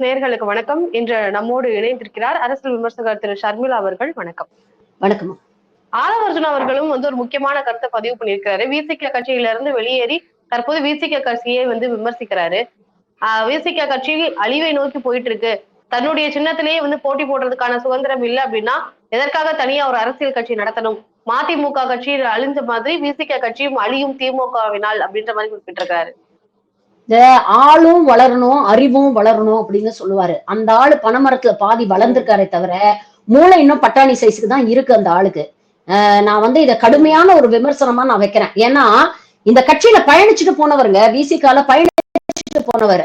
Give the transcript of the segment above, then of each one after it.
நேர்களுக்கு வணக்கம். இன்று நம்மோடு இணைந்திருக்கிறார் அரசியல் விமர்சகர் திரு ஷர்மிளா அவர்கள். வணக்கம். வணக்கம். ஆலவர்ஜுன் அவர்களும் வந்து ஒரு முக்கியமான கருத்தை பதிவு பண்ணியிருக்காரு விசிக கட்சியில இருந்து வெளியேறி தற்போது விசிக கட்சியை வந்து விமர்சிக்கிறாரு. ஆஹ் விசிக கட்சி அழிவை நோக்கி போயிட்டு இருக்கு தன்னுடைய சின்னத்திலேயே வந்து போட்டி போடுறதுக்கான சுதந்திரம் இல்லை அப்படின்னா எதற்காக தனியா ஒரு அரசியல் கட்சி நடத்தணும்? மதிமுக கட்சி அழிஞ்ச மாதிரி விசிக கட்சியும் அழியும் திமுகவினால் அப்படின்ற மாதிரி குறிப்பிட்டிருக்காரு இந்த ஆளும் வளரணும் அறிவும் வளரணும் அப்படின்னு சொல்லுவாரு. அந்த ஆளு பனைமரத்துல பாதி வளர்ந்துருக்காரே தவிர மூளை இன்னும் பட்டாணி சைஸுக்கு தான் இருக்கு அந்த ஆளுக்கு. நான் வந்து இத கடுமையான ஒரு விமர்சனமா நான் வைக்கிறேன். ஏன்னா இந்த கட்சியில பயணிச்சுட்டு போனவருங்க விசிகால பயணிச்சுட்டு போனவர்.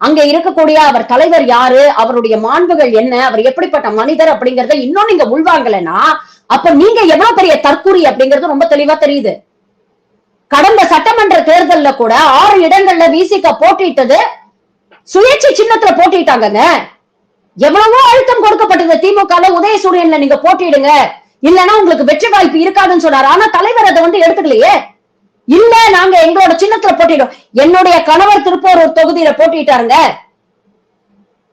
அங்க இருக்கக்கூடிய அவர் தலைவர் யாரு அவருடைய மாண்புகள் என்ன அவர் எப்படிப்பட்ட மனிதர் அப்படிங்கறத இன்னும் நீங்க உள்வாங்கலைன்னா அப்ப நீங்க எவ்வளவு பெரிய தற்கூரி அப்படிங்கறது ரொம்ப தெளிவா தெரியுது. கடந்த சட்டமன்ற தேர்தல்ல கூட ஆறு இடங்கள்ல விசிக போட்டிட்டது சுயேட்சை சின்னத்துல போட்டிட்டாங்கங்க எவ்வளவோ அழுத்தம் கொடுக்கப்பட்டது திமுக உதயசூரியன்ல நீங்க போட்டிடுங்க இல்லைன்னா உங்களுக்கு வெற்றி வாய்ப்பு இருக்காதுன்னு சொன்னாரு. ஆனா தலைவர் அதை வந்து எடுத்துக்கலையே. இல்ல நாங்க எங்களோட சின்னத்துல போட்டிடும் என்னுடைய கணவர் திருப்போரூர் தொகுதியில போட்டிட்டாருங்க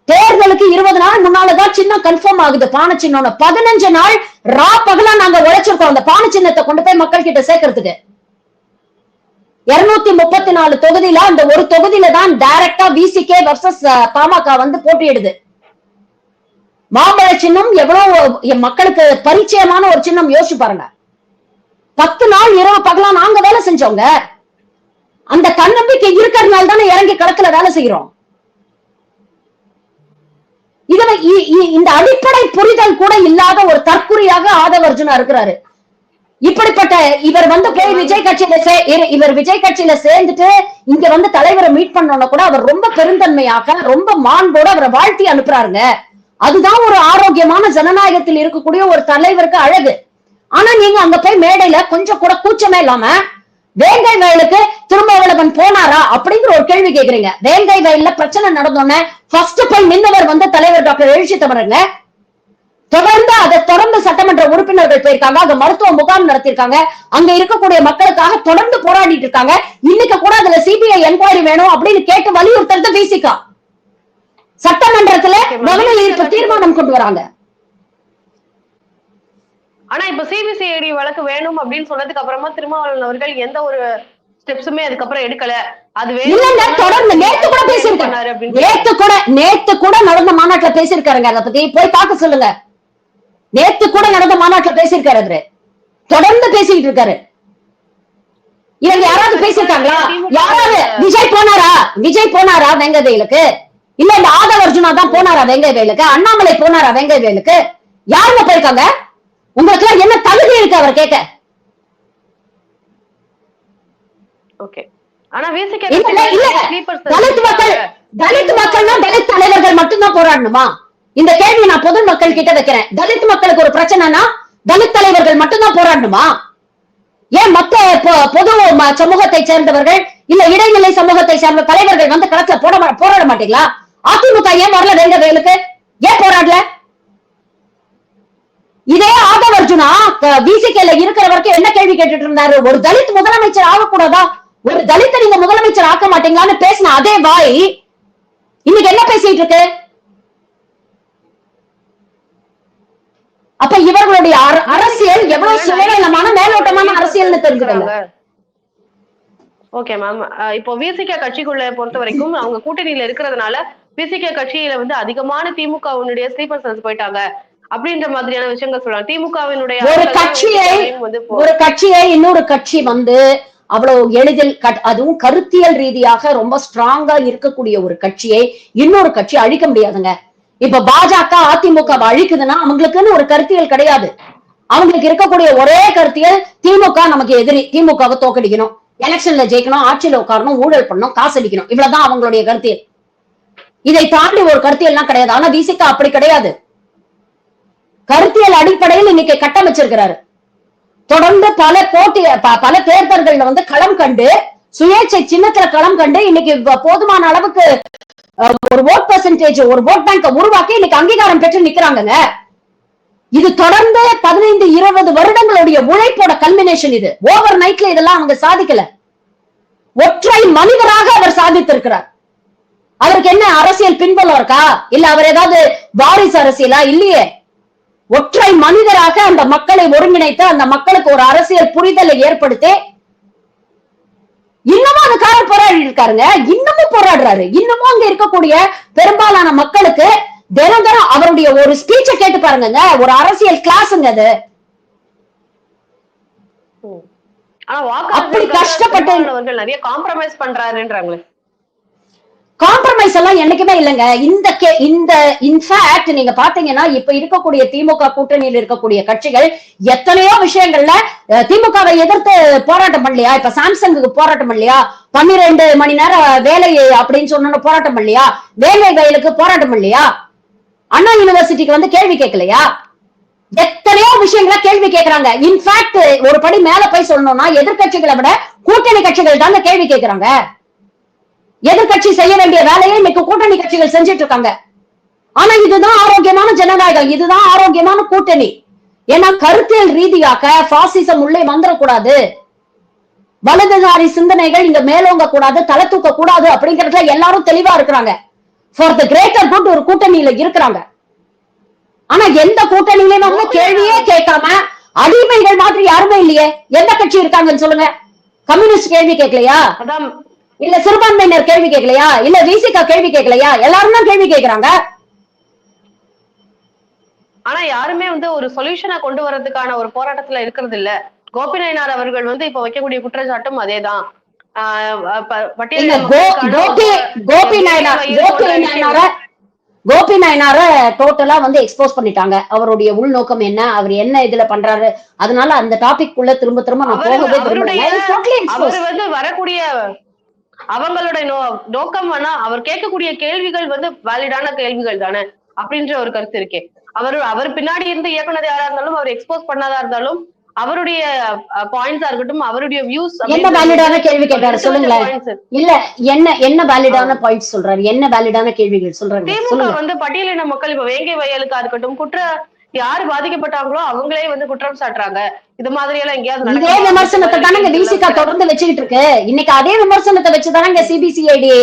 தேர்தலுக்கு இருபது நாள் முன்னாலதான் சின்னம் கன்ஃபார்ம் ஆகுது. பானை சின்னம் பதினஞ்சு நாள் ரா பகலா நாங்க உழைச்சிருக்கோம். அந்த பானை சின்னத்தை கொண்டு போய் மக்கள் கிட்ட சேர்க்கறதுக்கு. இருநூத்தி முப்பத்தி நாலு தொகுதியில அந்த ஒரு தொகுதியில தான் டைரக்டா விசிகே வர்சஸ் பாமக வந்து போட்டியிடுது. மாம்பழ சின்னம் எவ்வளவு என் மக்களுக்கு பரிச்சயமான ஒரு சின்னம் யோசிச்சு பாருங்க. பத்து நாள் இரவு பகலா நாங்க வேலை செஞ்சோங்க. அந்த தன்னம்பிக்கை இருக்கிறதுனால தானே இறங்கி களத்துல வேலை செய்யறோம் இதுல இ- இந்த அடிப்படை புரிதல் கூட இல்லாத ஒரு தற்குறியாக ஆதவர்ஜுனா இருக்கிறாரு. இப்படிப்பட்ட இவர் வந்து போய் விஜய் கட்சியில சே இவர் விஜய் கட்சியில சேர்ந்துட்டு இங்க வந்து தலைவரை மீட் பண்ணோம்னா கூட அவர் ரொம்ப பெருந்தன்மையாக ரொம்ப மாண்போட அவரை வாழ்த்தி அனுப்புறாருங்க. அதுதான் ஒரு ஆரோக்கியமான ஜனநாயகத்தில் இருக்கக்கூடிய ஒரு தலைவருக்கு அழகு. ஆனா நீங்க அங்க போய் மேடையில கொஞ்சம் கூட கூச்சமே இல்லாம வேங்கை வயலுக்கு திருமாவளவன் போனாரா? அப்படிங்கிற ஒரு கேள்வி கேக்குறீங்க. வேங்கை வயல்ல பிரச்சனை நடந்தோடனே ஃபர்ஸ்ட் போய் நின்னவர் வந்து தலைவர் டாக்டர் எழுச்சி தவறுங்க தொடர்ந்து அதை தொடர்ந்து சட்டமன்ற உறுப்பினர்கள் போயிருக்காங்க. அங்க மருத்துவ முகாம் நடத்திருக்காங்க அங்க இருக்கக்கூடிய மக்களுக்காக தொடர்ந்து போராடிட்டு இருக்காங்க. இன்னைக்கு கூட அதுல சிபிஐ என்கொயரி வேணும் அப்படின்னு கேட்டு வலியுறுத்துறது விசிகா சட்டமன்றத்துல கவன ஈர்ப்பு தீர்மானம் கொண்டு வராங்க. ஆனா இப்ப சிபிசிஐடி வழக்கு வேணும் அப்படின்னு சொன்னதுக்கு அப்புறமா திருமாவளவன் அவர்கள் எந்த ஒரு ஸ்டெப்ஸுமே அதுக்கப்புறம் எடுக்கல. அது இல்லங்க தொடர்ந்து நேத்து கூட பேசியிருக்காரு நேத்து கூட நேத்து கூட நடந்த மாநாட்டுல பேசியிருக்காருங்க. அதை பத்தி போய் பார்க்க சொல்லுங்க. நேத்து கூட நடந்த மாநாட்டுல பேசியிருக்காரு அவரு. தொடர்ந்து பேசிக்கிட்டு இருக்காரு. இவங்க யாராவது பேசியிருக்காங்களா? யாராவது விஜய் போனாரா? விஜய் போனாரா வெங்கை இல்ல இந்த ஆதவ அர்ஜுனா தான் போனாரா வெங்கை வயலுக்கு அண்ணாமலை போனாரா வெங்கை வயலுக்கு யாருங்க போயிருக்காங்க? உங்களுக்கு எல்லாம் என்ன தகுதி இருக்கு அவர் கேட்க ஓகே. ஆனா. தலித் மக்கள் தலித் மக்கள்னா தலித் தலைவர்கள் மட்டும்தான் போராடணுமா? இந்த கேள்வி நான் பொது மக்கள் கிட்ட வைக்கிறேன். தலித் மக்களுக்கு ஒரு பிரச்சனைனா தலித் தலைவர்கள் மட்டும்தான் போராடணுமா? ஏன் மத்த பொது சமூகத்தை சேர்ந்தவர்கள் இல்ல இடைநிலை சமூகத்தை சேர்ந்த தலைவர்கள் வந்து களத்துல போட போராட மாட்டீங்களா? அதிமுக ஏன் வரல வேண்டவர்களுக்கு ஏன் போராடல? இதே ஆதவ அர்ஜுனா விசிகேல இருக்கிற வரைக்கும் என்ன கேள்வி கேட்டுட்டு இருந்தாரு? ஒரு தலித் முதலமைச்சர் ஆகக்கூடாதா? ஒரு தலித்தை நீங்க முதலமைச்சர் ஆக்க மாட்டீங்களான்னு பேசின அதே வாய் இன்னைக்கு என்ன பேசிட்டு இருக்கு? அப்ப இவர்களுடைய அர- அரசியல் எவ்வளவு சுயநலமான மேலோட்டமான அரசியல்னு தெரிஞ்சுக்கல ஓகே மேம் இப்போ விசிக கட்சிக்குள்ள பொறுத்த வரைக்கும் அவங்க கூட்டணியில இருக்கிறதுனால விசிக கட்சியில வந்து அதிகமான திமுகவினுடைய ஸ்லீப்பர் செல்ஸ் போயிட்டாங்க. அப்படின்ற மாதிரியான விஷயங்கள் சொல்றாங்க. திமுகவினுடைய ஒரு கட்சியை ஒரு கட்சியை இன்னொரு கட்சி வந்து அவ்வளவு எளிதில் அதுவும் கருத்தியல் ரீதியாக ரொம்ப ஸ்ட்ராங்கா இருக்கக்கூடிய ஒரு கட்சியை இன்னொரு கட்சி அழிக்க முடியாதுங்க. இப்ப பாஜக அதிமுக அழிக்குதுன்னா அவங்களுக்குன்னு ஒரு கருத்தியல் கிடையாது. அவங்களுக்கு இருக்கக்கூடிய ஒரே கருத்தியல் திமுக நமக்கு எதிரி. திமுகவை தோக்கடிக்கணும். எலெக்ஷன்ல ஜெயிக்கணும் ஆட்சியில உட்காரணும் ஊழல் பண்ணணும் காசு அடிக்கணும். இவ்வளவுதான் அவங்களுடைய கருத்தியல். இதை தாண்டி ஒரு கருத்தியல்லாம் கிடையாது. ஆனா விசிகா அப்படி கிடையாது. கருத்தியல் அடிப்படையில் இன்னைக்கு கட்டமைச்சிருக்கிறாரு. தொடர்ந்து பல போட்டி பல தேர்தல்கள்ல வந்து களம் கண்டு சுயேட்சை சின்னத்துல களம் கண்டு இன்னைக்கு போதுமான அளவுக்கு ஒரு ஓட் பெர்சன்டேஜ் ஒரு ஓட் பேங்க உருவாக்கி இன்னைக்கு அங்கீகாரம் பெற்று நிக்கிறாங்க இது தொடர்ந்து பதினைந்து இருபது வருடங்களுடைய உழைப்போட கல்மினேஷன் இது. ஓவர் நைட்ல இதெல்லாம் அவங்க சாதிக்கல. ஒற்றை மனிதராக அவர் சாதித்திருக்கிறார். அவருக்கு என்ன அரசியல் பின்பலம் இருக்கா? இல்ல அவர் ஏதாவது வாரிசு அரசியலா? இல்லையே. ஒற்றை மனிதராக அந்த மக்களை ஒருங்கிணைத்து அந்த மக்களுக்கு ஒரு அரசியல் புரிதலை ஏற்படுத்தி இன்னமும் அதுக்காக போராடி இருக்காருங்க. இன்னமும் போராடுறாரு. இன்னமும் அங்க இருக்கக்கூடிய பெரும்பாலான மக்களுக்கு தினம் தினம் அவருடைய ஒரு ஸ்பீச்ச கேட்டு பாருங்க ஒரு அரசியல் கிளாஸ்ங்க அது. அப்படி கஷ்டப்பட்டு- நிறைய காம்ப்ரமைஸ் பண்றாருன்றாங்களே. காம்ப்ரமைஸ் எல்லாம் என்னைக்குமே இல்லைங்க. இந்த கே- இந்த இன்ஃபேக்ட் நீங்க பாத்தீங்கன்னா இப்ப இருக்கக்கூடிய திமுக கூட்டணியில் இருக்கக்கூடிய கட்சிகள் எத்தனையோ விஷயங்கள்ல திமுகவை எதிர்த்து போராட்டம் பண்ணலையா? இப்ப சாம்சங்குக்கு போராட்டம் பண்ணலையா? பன்னிரெண்டு மணி நேரம் வேலை அப்படின்னு சொன்ன போராட்டம் பண்ணலையா? வேலை வயலுக்கு போராட்டம் பண்ணலையா? அண்ணா யூனிவர்சிட்டிக்கு வந்து கேள்வி கேட்கலையா? எத்தனையோ விஷயங்கள கேள்வி கேட்கறாங்க. இன்ஃபேக்ட் ஒரு படி மேல போய் சொல்லணும்னா எதிர்க்கட்சிகளை விட கூட்டணி கட்சிகள் தாங்க கேள்வி கேட்கறாங்க. எதிர்க்கட்சி செய்ய வேண்டிய வேலையை இன்னைக்கு கூட்டணி கட்சிகள் செஞ்சுட்டு இருக்காங்க ஆனா இதுதான் ஆரோக்கியமான ஜனநாயகம் இதுதான் ஆரோக்கியமான கூட்டணி. ஏன்னா கருத்தியல் ரீதியாக பாசிசம் உள்ளே வந்துடக்கூடாது வலதுசாரி சிந்தனைகள் இங்க மேலோங்க கூடாது தலை தூக்க கூடாது அப்படிங்கறதுல எல்லாரும் தெளிவா இருக்கிறாங்க. ஃபார் த கிரேட்டர் குட் ஒரு கூட்டணியில இருக்கிறாங்க. ஆனா எந்த கூட்டணியிலயும் வந்து கேள்வியே கேட்காம அடிமைகள் மாதிரி யாருமே இல்லையே. எந்த கட்சி இருக்காங்கன்னு சொல்லுங்க. கம்யூனிஸ்ட் கேள்வி கேட்கலையா? இல்ல சிறுபான்மையினர் கேள்வி கேட்கலையா இல்ல விசிகா கேள்வி கேட்கலையா எல்லாரும் தான் கேள்வி கேட்கறாங்க ஆனா யாருமே வந்து ஒரு சொல்யூஷனை கொண்டு வர்றதுக்கான ஒரு போராட்டத்துல இருக்கிறது இல்ல. கோபி நாயனார் அவர்கள் வந்து இப்ப வைக்கக்கூடிய குற்றச்சாட்டும் அதேதான். கோபி நாயனார் டோட்டலா வந்து எக்ஸ்போஸ் பண்ணிட்டாங்க. அவருடைய உள்நோக்கம் என்ன அவர் என்ன இதுல பண்றாரு அதனால அந்த டாபிக் குள்ள திரும்ப திரும்ப நான் போகவே அவர் வந்து வரக்கூடிய அவங்களோட நோ- நோக்கம் வேணா அவர் கேட்கக்கூடிய கேள்விகள் வந்து வேலிடான கேள்விகள் தானே அப்படின்ற ஒரு கருத்து இருக்கே. அவர் அவர் பின்னாடி இருந்து இயக்குனர் யாரா இருந்தாலும் அவர் எக்ஸ்போஸ் பண்ணாதா இருந்தாலும் அவருடைய பாயிண்ட்ஸா இருக்கட்டும் அவருடைய வியூஸ் என்ன வேலிடான கேள்வி கேட்டாரு சொல்லுங்களேன். இல்ல என்ன என்ன வேலிடான பாயிண்ட் சொல்றாரு? என்ன வேலிடான கேள்விகள் சொல்றாங்க திமுக வந்து பட்டியலின மக்கள் இப்ப வேங்கை வயலுக்கா இருக்கட்டும் குற்ற யாரு பாதிக்கப்பட்டாங்களோ அவங்களே வந்து குற்றம் சாட்டுறாங்க. இது மாதிரி எல்லாம் எங்கேயாவது இதே? விமர்சனத்தை தானங்க விசிகா தொடர்ந்து வச்சுக்கிட்டு இருக்கு. இன்னைக்கு அதே விமர்சனத்தை வச்சுதானங்க சிபிசிஐடி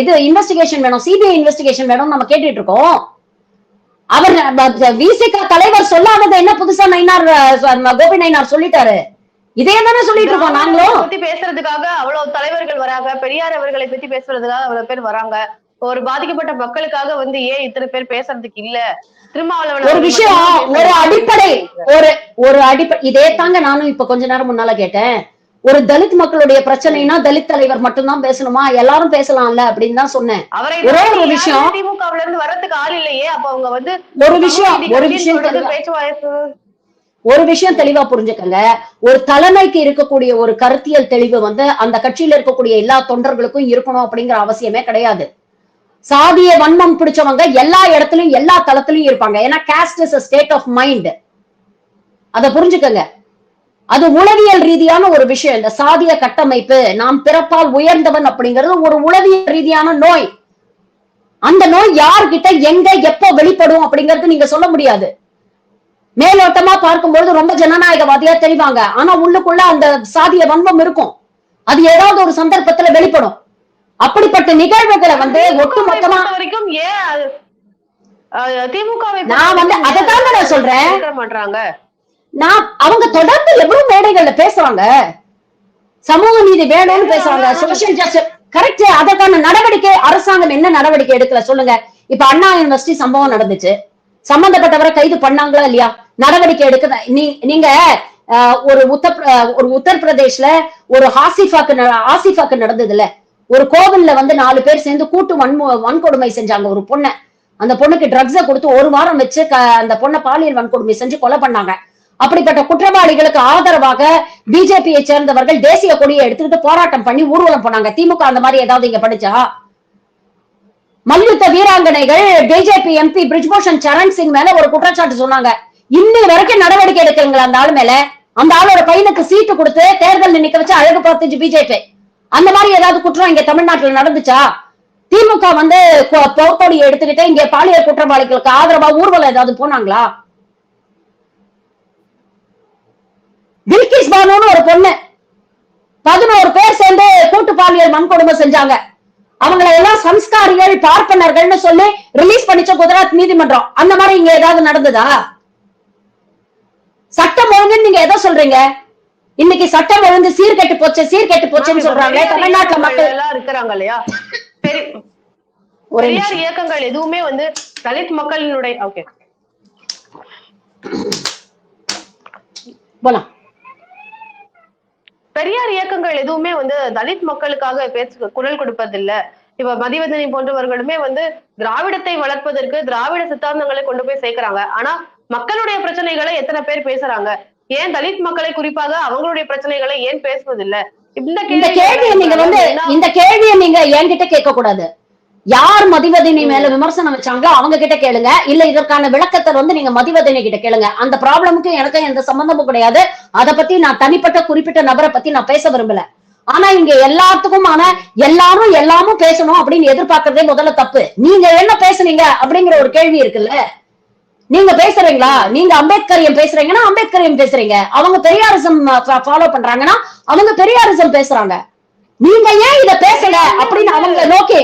இது இன்வெஸ்டிகேஷன் வேணும். சிபிஐ இன்வெஸ்டிகேஷன் வேணும் நம்ம கேட்டுட்டு இருக்கோம். அவர் விசிகா தலைவர் சொல்லாதது என்ன புதுசா நைனார் கோபி நைனார் சொல்லிட்டாரு? இதே தானே சொல்லிட்டு இருக்கோம் நாங்களும். பத்தி பேசுறதுக்காக அவ்வளவு தலைவர்கள் வராங்க. பெரியார் அவர்களை பத்தி பேசுறதுக்காக அவ்வளவு பேர் வராங்க. ஒரு பாதிக்கப்பட்ட மக்களுக்காக வந்து ஏன் இத்தனை பேர் பேசுறதுக்கு இல்ல? ஒரு விஷயம் ஒரு. அடிப்படை ஒரு ஒரு அடிப்படை இதே தாங்க நானும் இப்ப கொஞ்ச நேரம் முன்னால கேட்டேன். ஒரு தலித் மக்களுடைய பிரச்சனைனா தலித் தலைவர் மட்டும்தான் பேசணுமா? எல்லாரும் பேசலாம்ல அப்படின்னு தான் சொன்னேன். ஒரே ஒரு விஷயம். திமுகவுல இருந்து வரதுக்கு ஆள் இல்லையே? அப்ப அவங்க வந்து ஒரு விஷயம் ஒரு விஷயம் ஒரு விஷயம் தெளிவா புரிஞ்சுக்கங்க. ஒரு தலைமைக்கு இருக்கக்கூடிய ஒரு கருத்தியல் தெளிவு வந்து அந்த கட்சியில இருக்கக்கூடிய எல்லா தொண்டர்களுக்கும் இருக்கணும் அப்படிங்கிற அவசியமே கிடையாது. சாதிய வன்மம் பிடிச்சவங்க எல்லா இடத்துலயும் எல்லா தளத்திலயும் இருப்பாங்க. ஏன்னா caste is state of mind அத புரிஞ்சுக்கங்க. அது உளவியல் ரீதியான ஒரு விஷயம் இந்த சாதிய கட்டமைப்பு நாம் பிறப்பால் உயர்ந்தவன் அப்படிங்கிறது ஒரு உளவியல் ரீதியான நோய். அந்த நோய் யார்கிட்ட எங்க எப்போ வெளிப்படும் அப்படிங்கறது நீங்க சொல்ல முடியாது. மேலோட்டமா பார்க்கும்பொழுது ரொம்ப ஜனநாயகவாதியா தெரிவாங்க. ஆனா உள்ளுக்குள்ள அந்த சாதிய வன்மம் இருக்கும். அது ஏதாவது ஒரு சந்தர்ப்பத்துல வெளிப்படும். அப்படிப்பட்ட நிகழ்வுகளை வந்து ஒட்டு மொத்தமா பொறுத்த வரைக்கும் ஏன் திமுகவை நான் வந்து அதைத்தாங்க நான் சொல்றேன். மாட்டாங்க நான் அவங்க தொடர்ந்து எவ்வளவு மேடைகள்ல பேசுறாங்க சமூக நீதி வேணும்னு பேசுறாங்க சோசியல் ஜஸ்டிஸ் கரெக்ட் அதற்கான நடவடிக்கை அரசாங்கம் என்ன நடவடிக்கை எடுக்கல சொல்லுங்க. இப்ப அண்ணா யூனிவர்சிட்டி சம்பவம் நடந்துச்சு. சம்பந்தப்பட்டவரை கைது பண்ணாங்களா இல்லையா? நடவடிக்கை எடுக்க நீ- நீங்க ஒரு உத்தர் ஒரு உத்தரப்பிரதேஷ்ல ஒரு ஹாசிஃபாக்கு ந- ஆசிஃபாக்கு நடந்ததுல. ஒரு கோவில்ல வந்து நாலு பேர் சேர்ந்து கூட்டு வன்மு வன்கொடுமை செஞ்சாங்க. ஒரு பொண்ணை. அந்த பொண்ணுக்கு ட்ரக்ஸ கொடுத்து ஒரு வாரம் வச்சு க- அந்த பொண்ணை பாலியல் வன்கொடுமை செஞ்சு கொலை பண்ணாங்க. அப்படிப்பட்ட குற்றவாளிகளுக்கு ஆதரவாக பிஜேபியை சேர்ந்தவர்கள் தேசிய கொடியை எடுத்துக்கிட்டு போராட்டம் பண்ணி ஊர்வலம் போனாங்க. திமுக அந்த மாதிரி ஏதாவது இங்க படிச்சா? மல்யுத்த வீராங்கனைகள் பிஜேபி எம்பி பிரிஜ்பூஷன் சரண் சிங் மேல ஒரு குற்றச்சாட்டு சொன்னாங்க. இன்னை வரைக்கும் நடவடிக்கை எடுக்கிறீங்களா அந்த ஆள் மேல? அந்த ஆளோட பையனுக்கு சீட்டு கொடுத்து தேர்தல் நினைக்க வச்சு அழகு பார்த்துச்சு பிஜேபி. அந்த மாதிரி ஏதாவது குற்றம் இங்க தமிழ்நாட்டுல நடந்துச்சா? திமுக வந்து கொ- போர்க்கொடியை எடுத்துக்கிட்டு இங்க பாலியல் குற்றவாளிகளுக்கு ஆதரவா ஊர்வலம் ஏதாவது போனாங்களா? பில்கிஸ் பானுன்னு ஒரு பொண்ணு. பதினோரு பேர் சேர்ந்து கூட்டு பாலியல் வன்கொடுமை செஞ்சாங்க. அவங்களை எல்லாம் சம்ஸ்காரிகள் பார்ப்பனர்கள்னு சொல்லி ரிலீஸ் பண்ணிச்ச குஜராத் நீதிமன்றம். அந்த மாதிரி இங்க ஏதாவது நடந்ததா? சட்டம் ஒழுங்குன்னு நீங்க எதை சொல்றீங்க? இன்னைக்கு சட்டம் ஒழுங்கு சீர்கெட்டு போச்சு சீர்கெட்டு போச்சுன்னு சொல்றாங்க தமிழ்நாட்டுல மக்கள் எல்லாம் இருக்கிறாங்க இல்லையா? பெரியார் இயக்கங்கள் எதுவுமே வந்து தலித் மக்களினுடைய ஓகே. போலாம். பெரியார் இயக்கங்கள் எதுவுமே வந்து தலித் மக்களுக்காக பேச குரல் கொடுப்பதில்ல. இப்ப மதிவதனி போன்றவர்களுமே வந்து திராவிடத்தை வளர்ப்பதற்கு திராவிட சித்தாந்தங்களை கொண்டு போய் சேர்க்கறாங்க. ஆனா மக்களுடைய பிரச்சனைகளை எத்தனை பேர் பேசுறாங்க? ஏன் தலித் மக்களை குறிப்பாக அவங்களுடைய பிரச்சனைகளை ஏன் பேசுவதில்ல? இந்த கேள்வியை நீங்க வந்து இந்த கேள்வியை நீங்க என்கிட்ட கேட்க கூடாது யார் மதிவதனி மேல விமர்சனம் வச்சாங்களோ அவங்க கிட்ட கேளுங்க. இல்ல இதற்கான விளக்கத்தை வந்து நீங்க மதிவதனி கிட்ட கேளுங்க. அந்த ப்ராப்ளமுக்கு எனக்கும் எந்த சம்பந்தமும் கிடையாது. அத பத்தி நான் தனிப்பட்ட குறிப்பிட்ட நபரை பத்தி நான் பேச விரும்பல. ஆனா இங்க எல்லாத்துக்கும் ஆனா எல்லாரும் எல்லாமும் பேசணும் அப்படின்னு எதிர்பார்க்கறதே முதல்ல தப்பு. நீங்க என்ன பேசுனீங்க அப்படிங்கிற ஒரு கேள்வி இருக்குல்ல? நீங்க பேசுறீங்களா? நீங்க அம்பேத்கரியம் பேசுறீங்கன்னா அம்பேத்கரியம் பேசுறீங்க. அவங்க பெரியாரிசம் ஃபாலோ பண்றாங்கன்னா அவங்க பெரியாரிசம் பேசுறாங்க. நீங்க ஏன் இத பேசல அப்படின்னு அவங்க நோக்கி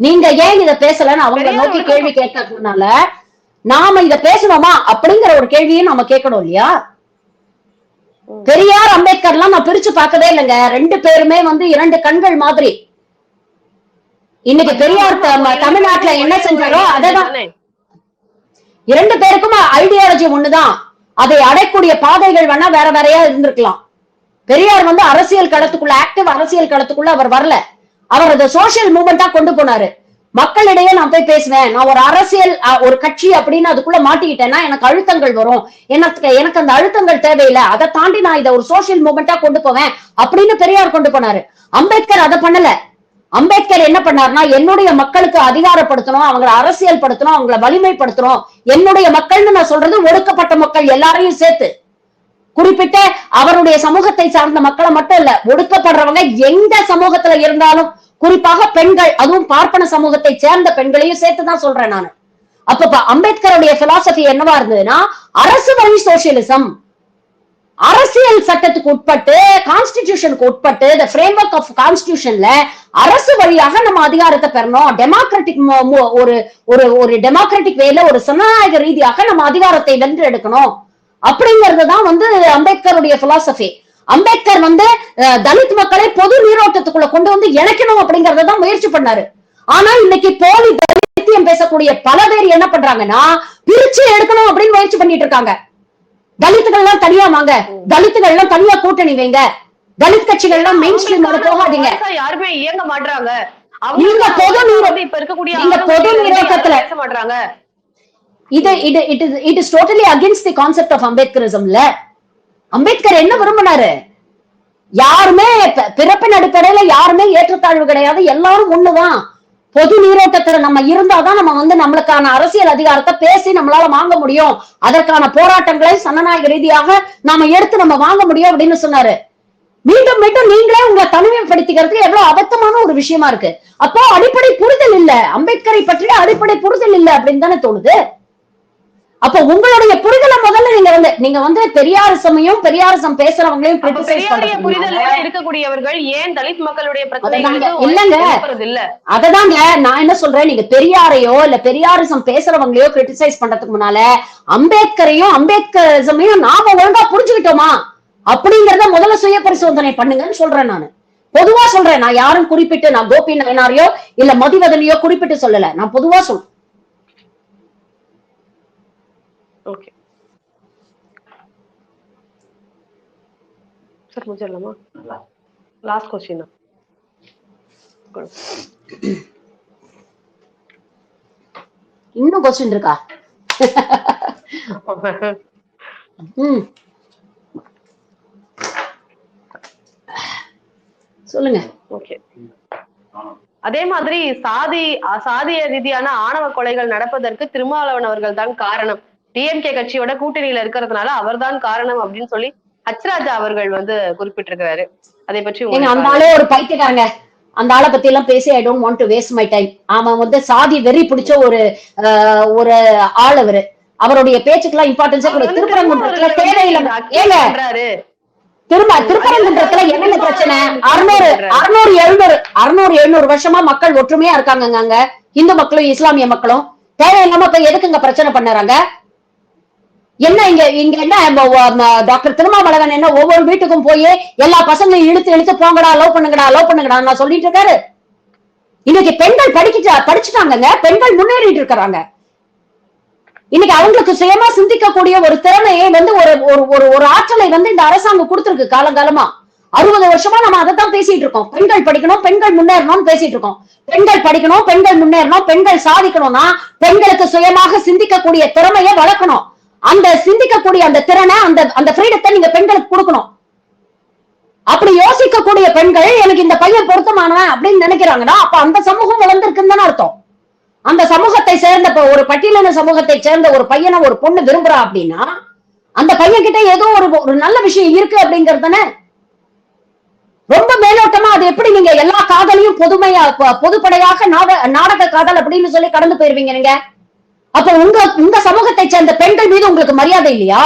நீங்க ஏன் இத பேசலன்னு அவங்க நோக்கி கேள்வி கேட்கறதுனால நாம இத பேசணுமா அப்படிங்கிற ஒரு கேள்வியும் நம்ம கேட்கணும் இல்லையா? பெரியார் அம்பேத்கர்லாம் நான் பிரிச்சு பார்க்கவே இல்லைங்க. ரெண்டு பேருமே வந்து இரண்டு கண்கள் மாதிரி. இன்னைக்கு பெரியார் தமிழ்நாட்டுல என்ன செஞ்சாரோ அததான். இரண்டு பேருக்கும் ஐடியாலஜி ஒண்ணுதான். அதை அடையக்கூடிய பாதைகள் வேணா வேற வேறையா இருந்திருக்கலாம். பெரியார் வந்து அரசியல் களத்துக்குள்ள ஆக்டிவ் அரசியல் களத்துக்குள்ள அவர் வரல. அவர் அதை சோசியல் மூவ்மெண்டா கொண்டு போனாரு. மக்களிடையே நான் போய் பேசுவேன். நான் ஒரு அரசியல் ஒரு கட்சி அப்படின்னு அதுக்குள்ள மாட்டிக்கிட்டேன்னா எனக்கு அழுத்தங்கள் வரும். எனக்கு எனக்கு அந்த அழுத்தங்கள் தேவையில்லை. அதை தாண்டி நான் இதை ஒரு சோசியல் மூவ்மெண்டா கொண்டு போவேன் அப்படின்னு பெரியார் கொண்டு போனாரு. அம்பேத்கர் அதை பண்ணல. அம்பேத்கர் என்ன பண்ணாருன்னா என்னுடைய மக்களுக்கு அதிகாரப்படுத்தணும் அவங்களை அரசியல் படுத்தணும் அவங்களை வலிமைப்படுத்தணும். என்னுடைய மக்கள்னு நான் சொல்றது ஒடுக்கப்பட்ட மக்கள் எல்லாரையும் சேர்த்து. குறிப்பிட்ட அவருடைய சமூகத்தை சார்ந்த மக்களை மட்டும் இல்ல ஒடுக்கப்படுறவங்க எந்த சமூகத்துல இருந்தாலும் குறிப்பாக பெண்கள் அதுவும் பார்ப்பன சமூகத்தை சேர்ந்த பெண்களையும் சேர்த்துதான் சொல்றேன் நான். அப்ப அம்பேத்கருடைய பிலாசபி என்னவா இருந்ததுன்னா அரசு வழி சோசியலிசம் அரசியல் சட்டத்துக்கு உட்பட்டு கான்ஸ்டிடியூஷனுக்கு உட்பட்டு த ஃப்ரேம் ஒர்க் ஆஃப் கான்ஸ்டிடியூஷன்ல அரசு வழியாக நம்ம அதிகாரத்தை பெறணும். டெமோக்ராட்டிக் ஒரு ஒரு ஒரு டெமோக்ராட்டிக் வேல ஒரு சனநாயக ரீதியாக நம்ம அதிகாரத்தை வென்று எடுக்கணும். அப்படிங்கிறது தான் வந்து அம்பேத்கருடைய பிலாசபி அம்பேத்கர் வந்து தலித் மக்களை பொது நீரோட்டத்துக்குள்ள கொண்டு வந்து இணைக்கணும் அப்படிங்கறத தான் முயற்சி பண்ணாரு. ஆனா இன்னைக்கு போலி தலித்தியம் பேசக்கூடிய பல பேர் என்ன பண்றாங்கன்னா பிரிச்சு எடுக்கணும் அப்படின்னு முயற்சி பண்ணிட்டு இருக்காங்க. தலித்துகள் எல்லாம் தனியா வாங்க. தலித்துகள் எல்லாம் தனியா கூட்டணி வைங்க. தலித் கட்சிகள் எல்லாம் மெயின் ஸ்ட்ரீமோட போகாதீங்க. யாருமே இயங்க மாட்றாங்க. நீங்க பொது இப்ப இருக்கக்கூடிய நீங்க பொது பேச மாட்றாங்க. இது இது it is it is totally against the concept of அம்பேத்கரிசம்ல. Ambedkar என்ன விரும்பினாரு? யாருமே பிறப்பின் அடிப்படையில யாருமே ஏற்றத்தாழ்வு கிடையாது. எல்லாரும் ஒண்ணுதான். பொது நீரோட்டத்துல நம்ம இருந்தாதான் நம்ம வந்து நம்மளுக்கான அரசியல் அதிகாரத்தை பேசி நம்மளால வாங்க முடியும். அதற்கான போராட்டங்களை சனநாயக ரீதியாக நாம எடுத்து நம்ம வாங்க முடியும் அப்படின்னு சொன்னாரு. மீண்டும் மீண்டும் நீங்களே உங்களை தனிமைப்படுத்திக்கிறதுக்கு எவ்வளவு அபத்தமான ஒரு விஷயமா இருக்கு. அப்போ அடிப்படை புரிதல் இல்ல. அம்பேத்கரை பற்றிய அடிப்படை புரிதல் இல்ல அப்படின்னு தானே தோணுது? அப்போ உங்களுடைய புரிதலை முதல்ல நீங்க வந்து நீங்க வந்து பெரியாரிசமையும் பெரியாரிசம் பேசுறவங்களையும் பெரியாரிய புரிதலோட இருக்கக்கூடியவர்கள் ஏன் தலித் மக்களுடைய பிரச்சனைகளுக்கு இல்ல அததாங்க நான் என்ன சொல்றேன் நீங்க பெரியாரையோ இல்ல பெரியாரிசம் பேசுறவங்களையோ கிரிட்டிசைஸ் பண்றதுக்கு முன்னால அம்பேத்கரையும் அம்பேத்கரிசமையும் நாம ஒழுங்கா புரிஞ்சுக்கிட்டோமா? அப்படிங்கறத முதல்ல சுய பரிசோதனை பண்ணுங்கன்னு சொல்றேன் நானு. பொதுவா சொல்றேன் நான் யாரும் குறிப்பிட்டு நான் கோபி நயனாரையோ இல்ல மதிவதனையோ குறிப்பிட்டு சொல்லல. நான் பொதுவா சொல்றேன். ஓகே சார் முடிச்சிடலாமா லாஸ்ட் கொஸ்டின் இன்னும் கொஸ்டின் இருக்கா? சொல்லுங்க. ஓகே அதே மாதிரி சாதி சாதிய ரீதியான ஆணவ கொலைகள் நடப்பதற்கு திருமாவளவன் அவர்கள் தான் காரணம். டிஎம்கே கட்சியோட கூட்டணியில இருக்கிறதுனால அவர்தான் காரணம் அப்படின்னு சொல்லி ஹச்ராஜா அவர்கள் வந்து குறிப்பிட்டிருக்கிறாரு. அதை பற்றி அந்த ஆளே ஒரு பைத்தியக்காரங்க. அந்த ஆளை பத்தி எல்லாம் பேசி I don't want to waste my time அவன் வந்து சாதி வெறி பிடிச்ச ஒரு ஒரு ஆள் அவரு. அவருடைய பேச்சுக்கெல்லாம் இம்பார்ட்டன்ஸே கூட திருப்பரங்குன்றத்துல தேவையில்லை ஏங்க திரும்ப திருப்பரங்குன்றத்துல என்னென்ன பிரச்சனை? அறுநூறு அறுநூறு எழுநூறு அறுநூறு எழுநூறு வருஷமா மக்கள் ஒற்றுமையா இருக்காங்கங்க அங்க. இந்து மக்களும் இஸ்லாமிய மக்களும். தேவையில்லாம போய் எதுக்குங்க பிரச்சனை பண்ணுறாங்க? என்ன இங்க இங்க என்ன டாக்டர் திருமாவளவன் என்ன ஒவ்வொரு வீட்டுக்கும் போய் எல்லா பசங்களையும் இழுத்து இழுத்து போங்கடா லவ் பண்ணுங்கடா லவ் பண்ணுங்கடா நான் சொல்லிட்டு இருக்காரு. இன்னைக்கு பெண்கள் படிக்கிட்டா படிச்சுட்டாங்கங்க பெண்கள் முன்னேறிட்டு இருக்கிறாங்க. இன்னைக்கு அவங்களுக்கு சுயமா சிந்திக்கக்கூடிய ஒரு திறமையை வந்து ஒரு ஒரு ஒரு ஒரு ஆற்றலை வந்து இந்த அரசாங்கம் கொடுத்துருக்கு காலங்காலமா. அறுபது வருஷமா நம்ம அதை தான் பேசிட்டு இருக்கோம். பெண்கள் படிக்கணும் பெண்கள் முன்னேறணும்னு பேசிட்டு இருக்கோம். பெண்கள் படிக்கணும் பெண்கள் முன்னேறணும் பெண்கள் சாதிக்கணும்னா பெண்களுக்கு சுயமாக சிந்திக்கக்கூடிய திறமையை வளர்க்கணும். அந்த சிந்திக்கக்கூடிய அந்த திறனை அந்த அந்த ஃப்ரீடத்தை நீங்க பெண்களுக்கு கொடுக்கணும். அப்படி யோசிக்கக்கூடிய பெண்கள் எனக்கு இந்த பையன் பொருத்தமானவன் அப்படின்னு நினைக்கிறாங்கன்னா அப்ப அந்த சமூகம் வளர்ந்துருக்குன்னு தானே அர்த்தம். அந்த சமூகத்தை சேர்ந்த ஒரு பட்டியலின சமூகத்தை சேர்ந்த ஒரு பையனை ஒரு பொண்ணு விரும்புறா அப்படின்னா அந்த பையன் கிட்ட ஏதோ ஒரு ஒரு நல்ல விஷயம் இருக்கு அப்படிங்கிறது தானே. ரொம்ப மேலோட்டமா அது எப்படி நீங்க எல்லா காதலையும் பொதுமையா பொதுப்படையாக நாடக காதல் அப்படின்னு சொல்லி கடந்து போயிருவீங்க நீங்க? அப்ப உங்க உங்க சமூகத்தை சேர்ந்த பெண்கள் மீது உங்களுக்கு மரியாதை இல்லையா?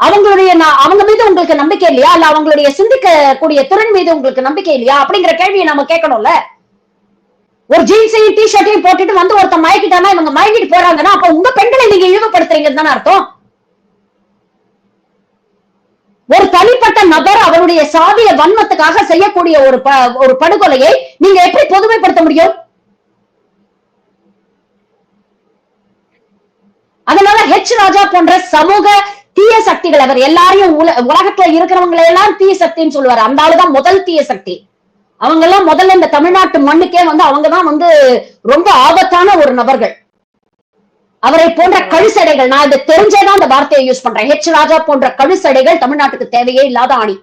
அவங்களுடைய அவங்க மீது உங்களுக்கு நம்பிக்கை இல்லையா? இல்ல அவங்களுடைய சிந்திக்கக்கூடிய திறன் மீது உங்களுக்கு நம்பிக்கை இல்லையா? அப்படிங்கிற கேள்வியை நம்ம கேட்கணும்ல. ஒரு ஜீன்ஸையும் டி ஷர்ட்டையும் போட்டுட்டு வந்து ஒருத்தன் மயக்கிட்டானா இவங்க மயக்கிட்டு போறாங்கன்னா அப்ப உங்க பெண்களை நீங்க இழிவுபடுத்துறீங்கன்னு தானே அர்த்தம்? ஒரு தனிப்பட்ட நபர் அவருடைய சாதிய வன்மத்துக்காக செய்யக்கூடிய ஒரு ப- ஒரு படுகொலையை நீங்க எப்படி பொதுமைப்படுத்த முடியும்? அதனால ஹெச் ராஜா போன்ற சமூக தீய சக்திகள் அவர் எல்லாரையும் உல- உலகத்துல இருக்கிறவங்களை எல்லாம் தீய சக்தின்னு சொல்லுவாரு. அந்த ஆளுதான் முதல் தீய சக்தி. அவங்க எல்லாம் முதல்ல இந்த தமிழ்நாட்டு மண்ணுக்கே வந்து அவங்கதான் வந்து ரொம்ப ஆபத்தான ஒரு நபர்கள். அவரை போன்ற கழுசடைகள் நான் இதை தெரிஞ்சேதான் அந்த வார்த்தையை யூஸ் பண்றேன். ஹெச் ராஜா போன்ற கழுசடைகள் தமிழ்நாட்டுக்கு தேவையே இல்லாத ஆணி.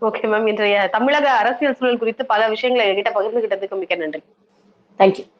ஓகே மேம் இன்றைய தமிழக அரசியல் சூழல் குறித்து பல விஷயங்களை என்கிட்ட பகிர்ந்துகிட்டதுக்கு மிக்க நன்றி. தேங்க்யூ